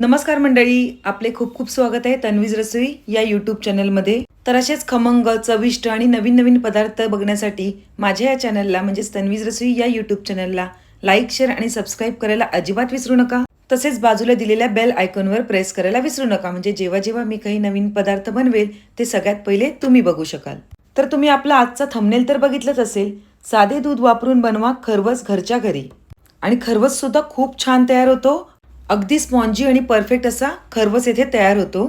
नमस्कार मंडळी आपले खूप खूप स्वागत आहे तन्वीज रसोई या यूट्यूब चॅनलमध्ये तर असेच खमंग चविष्ट आणि नवीन नवीन पदार्थ बघण्यासाठी माझ्या या चॅनलला म्हणजेच तन्वीज रसोई या यूट्यूब चॅनलला लाईक शेअर आणि सबस्क्राईब करायला अजिबात विसरू नका. तसेच बाजूला दिलेल्या बेल आयकॉनवर प्रेस करायला विसरू नका. म्हणजे जेव्हा जेव्हा मी काही नवीन पदार्थ बनवेल ते सगळ्यात पहिले तुम्ही बघू शकाल. तर तुम्ही आपला आजचा थंबनेल तर बघितलंच असेल. साधे दूध वापरून बनवा खरवस घरच्या घरी. आणि खरवस सुद्धा खूप छान तयार होतो. अगदी स्पॉन्जी आणि परफेक्ट असा खरवस येथे तयार होतो.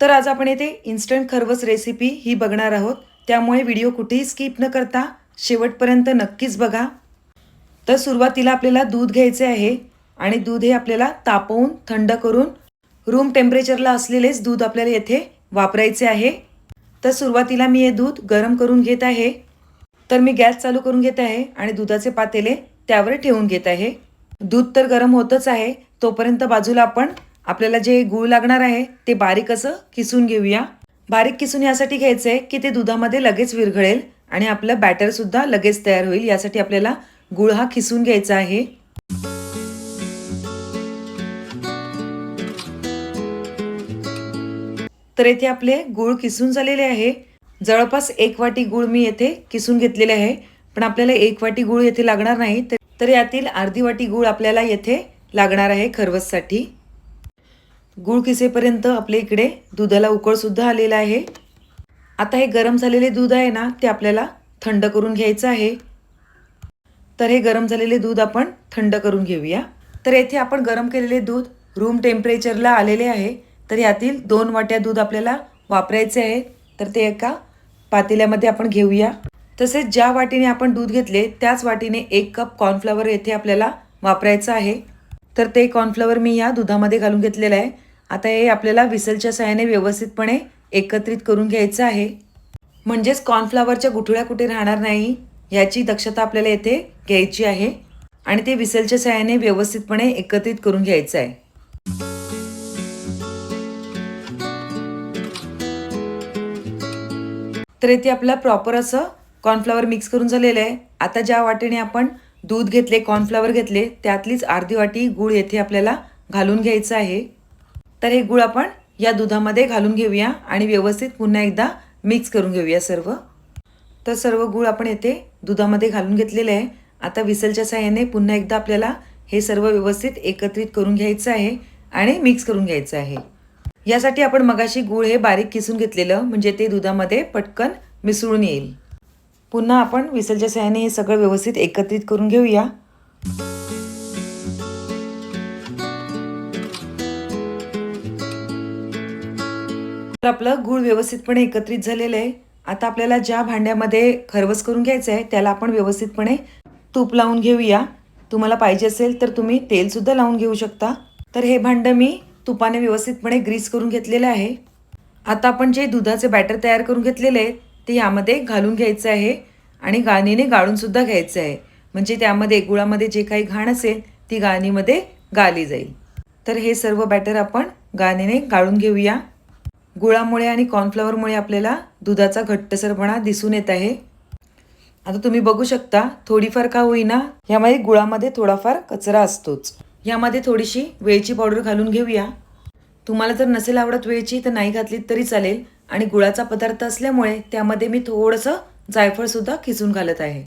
तर आज आपण येथे इन्स्टंट खरवस रेसिपी ही बघणार आहोत. त्यामुळे व्हिडिओ कुठेही स्किप न करता शेवटपर्यंत नक्कीच बघा. तर सुरुवातीला आपल्याला दूध घ्यायचे आहे आणि दूध हे आपल्याला तापवून थंड करून रूम टेम्परेचरला असलेलेच दूध आपल्याला येथे वापरायचे आहे. तर सुरुवातीला मी हे दूध गरम करून घेत आहे. तर मी गॅस चालू करून घेत आहे आणि दुधाचे पातेले त्यावर ठेवून घेत आहे. दूध तर गरम होतच आहे तोपर्यंत बाजूला आपण आपल्याला जे गूळ लागणार आहे ते बारीक असं किसून घेऊया. बारीक किसून यासाठी घ्यायचं आहे की ते दुधामध्ये लगेच विरघळेल आणि आपलं बॅटरसुद्धा लगेच तयार होईल. यासाठी आपल्याला गूळ हा खिसून घ्यायचा आहे. तर येथे आपले गूळ किसून झालेले आहे. जवळपास एक वाटी गूळ मी येथे किसून घेतलेले आहे. पण आपल्याला एक वाटी गूळ येथे लागणार नाही. तर- तर यातील अर्धी वाटी गूळ आपल्याला येथे लागणार आहे खरवससाठी. गूळ किसेपर्यंत आपल्या इकडे दुधाला उकळसुद्धा आलेला आहे. आता हे गरम झालेले दूध आहे ना ते आपल्याला थंड करून घ्यायचं आहे. तर हे गरम झालेले दूध आपण थंड करून घेऊया. तर येथे आपण गरम केलेले दूध रूम टेम्परेचरला आलेले आहे. तर यातील दोन वाट्या दूध आपल्याला वापरायचे आहे. तर ते एका पातेल्यामध्ये आपण घेऊया. तसेच ज्या वाटीने आपण दूध घेतले त्याच वाटीने एक कप कॉर्नफ्लॉवर येथे आपल्याला वापरायचं आहे. तर ते कॉर्नफ्लॉवर मी या दुधामध्ये घालून घेतलेलं आहे. आता हे आपल्याला विसलच्या सहाय्याने व्यवस्थितपणे एकत्रित करून घ्यायचं आहे. म्हणजेच कॉर्नफ्लॉवरच्या गुठळ्या कुठे राहणार नाही याची दक्षता आपल्याला येथे घ्यायची आहे. आणि ते विसलच्या सहाय्याने व्यवस्थितपणे एकत्रित करून घ्यायचं आहे. तर येथे आपला प्रॉपर असं कॉर्नफ्लॉवर मिक्स करून झालेलं आहे. आता ज्या वाटेने आपण दूध घेतले कॉर्नफ्लॉवर घेतले त्यातलीच अर्धी वाटी गूळ येथे आपल्याला घालून घ्यायचं आहे. तर हे गूळ आपण या दुधामध्ये घालून घेऊया आणि व्यवस्थित पुन्हा एकदा मिक्स करून घेऊया सर्व. तर सर्व गूळ आपण येथे दुधामध्ये घालून घेतलेले आहे. आता विसलच्या साह्याने पुन्हा एकदा आपल्याला हे सर्व व्यवस्थित एकत्रित करून घ्यायचं आहे आणि मिक्स करून घ्यायचं आहे. यासाठी आपण मगाशी गूळ हे बारीक किसून घेतलेलं म्हणजे ते दुधामध्ये पटकन मिसळून येईल. पुन्हा आपण विसलच्या सहाय्याने हे सगळं व्यवस्थित एकत्रित करून घेऊया. तर आपलं गूळ व्यवस्थितपणे एकत्रित झालेलं आहे. आता आपल्याला ज्या भांड्यामध्ये खरवस करून घ्यायचं आहे त्याला आपण व्यवस्थितपणे तूप लावून घेऊया. तुम्हाला पाहिजे असेल तर तुम्ही तेलसुद्धा लावून घेऊ शकता. तर हे भांडं मी तुपाने व्यवस्थितपणे ग्रीस करून घेतलेलं आहे. आता आपण जे दुधाचे बॅटर तयार करून घेतलेले आहे ते यामध्ये घालून घ्यायचं आहे आणि गाळणीने गाळूनसुद्धा घ्यायचं आहे. म्हणजे त्यामध्ये गुळामध्ये जे काही घाण असेल ती गाळणीमध्ये गाळली जाईल. तर हे सर्व बॅटर आपण गाळणीने गाळून घेऊया. गुळामुळे आणि कॉर्नफ्लॉवरमुळे आपल्याला दुधाचा घट्टसरपणा दिसून येत आहे. आता तुम्ही बघू शकता थोडीफार का होईना यामध्ये गुळामध्ये थोडाफार कचरा असतोच. यामध्ये थोडीशी वेलची पावडर घालून घेऊया. तुम्हाला जर नसेल आवडत वेलची तर नाही घातली तरी चालेल. आणि गुळाचा पदार्थ असल्यामुळे त्यामध्ये मी थोडंसं जायफळ सुद्धा घालत आहे.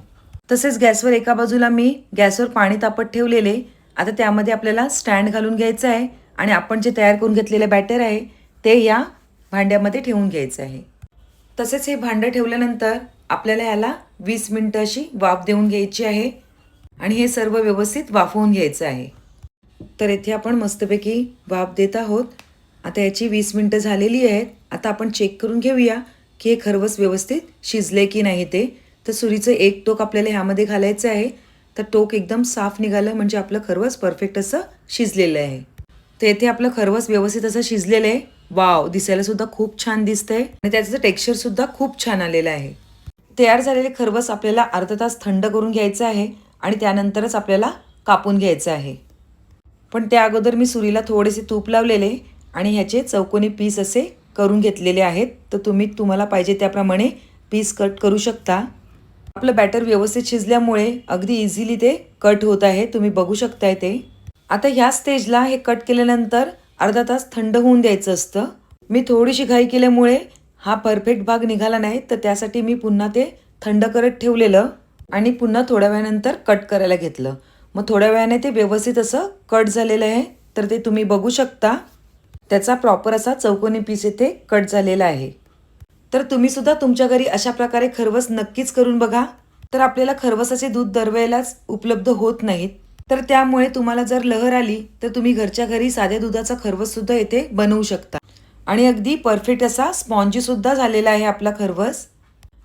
तसेच गॅसवर एका बाजूला मी गॅसवर पाणी तापत ठेवलेले आता त्यामध्ये आपल्याला स्टँड घालून घ्यायचं आहे आणि आपण जे तयार करून घेतलेले बॅटर आहे ते या भांड्यामध्ये ठेवून घ्यायचं आहे. तसेच हे भांडं ठेवल्यानंतर आपल्याला याला वीस मिनटं अशी वाफ देऊन घ्यायची आहे आणि हे सर्व व्यवस्थित वाफवून घ्यायचं आहे. तर येथे आपण मस्तपैकी वाफ देत आहोत. आता याची वीस मिनटं झालेली आहेत. आता आपण चेक करून घेऊया की हे खरवस व्यवस्थित शिजले की नाही ते. तर सुरीचं एक टोक आपल्याला ह्यामध्ये घालायचं आहे. तर टोक एकदम साफ निघालं म्हणजे आपलं खरवस परफेक्ट असं शिजलेलं आहे. तर येथे आपलं खरवस व्यवस्थित असं शिजलेलं आहे. वाव दिसायला सुद्धा खूप छान दिसतंय. आणि त्याचं टेक्स्चर सुद्धा खूप छान आलेलं आहे. तयार झालेले खरवस आपल्याला अर्धा तास थंड करून घ्यायचं आहे आणि त्यानंतरच आपल्याला कापून घ्यायचं आहे. पण त्या अगोदर मी सुरीला थोडेसे तूप लावलेले. आणि ह्याचे चौकोनी पीस असे करून घेतलेले आहेत. तर तुम्ही तुम्हाला पाहिजे त्याप्रमाणे पीस कट करू शकता. आपलं बॅटर व्यवस्थित शिजल्यामुळे अगदी इझिली ते कट होत आहे. तुम्ही बघू शकताय ते. आता ह्या स्टेजला हे कट केल्यानंतर अर्धा तास थंड होऊन द्यायचं असतं. मी थोडीशी घाई केल्यामुळे हा परफेक्ट भाग निघाला नाही. तर त्यासाठी मी पुन्हा ते थंड करत ठेवलेलं आणि पुन्हा थोड्या वेळानंतर कट करायला घेतलं. मग थोड्या वेळाने ते व्यवस्थित असं कट झालेलं आहे. तर ते तुम्ही बघू शकता. त्याचा प्रॉपर असा चौकोनी पीस येथे कट झालेला आहे. तर तुम्ही सुद्धा तुमच्या घरी अशा प्रकारे खरवस नक्कीच करून बघा. तर आपल्याला खरवसाचे दूध दरवेळेलाच उपलब्ध होत नाहीत. तर त्यामुळे तुम्हाला जर लहर आली तर तुम्ही घरच्या घरी साध्या दुधाचा खरवस सुद्धा येथे बनवू शकता. आणि अगदी परफेक्ट असा स्पॉन्जी सुद्धा झालेला आहे आपला खरवस.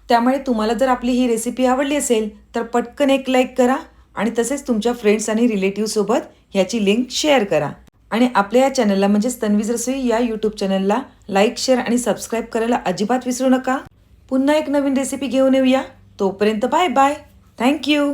त्यामुळे तुम्हाला जर आपली ही रेसिपी आवडली असेल तर पटकन एक लाईक करा आणि तसेच तुमच्या फ्रेंड्स आणि रिलेटिव्हसोबत ह्याची लिंक शेअर करा. आणि आपल्या या चॅनलला म्हणजेच तन्वीज रसोई या यूट्यूब चॅनलला लाईक शेअर आणि सबस्क्राईब करायला अजिबात विसरू नका. पुन्हा एक नवीन रेसिपी घेऊन येऊया. तोपर्यंत बाय बाय थँक्यू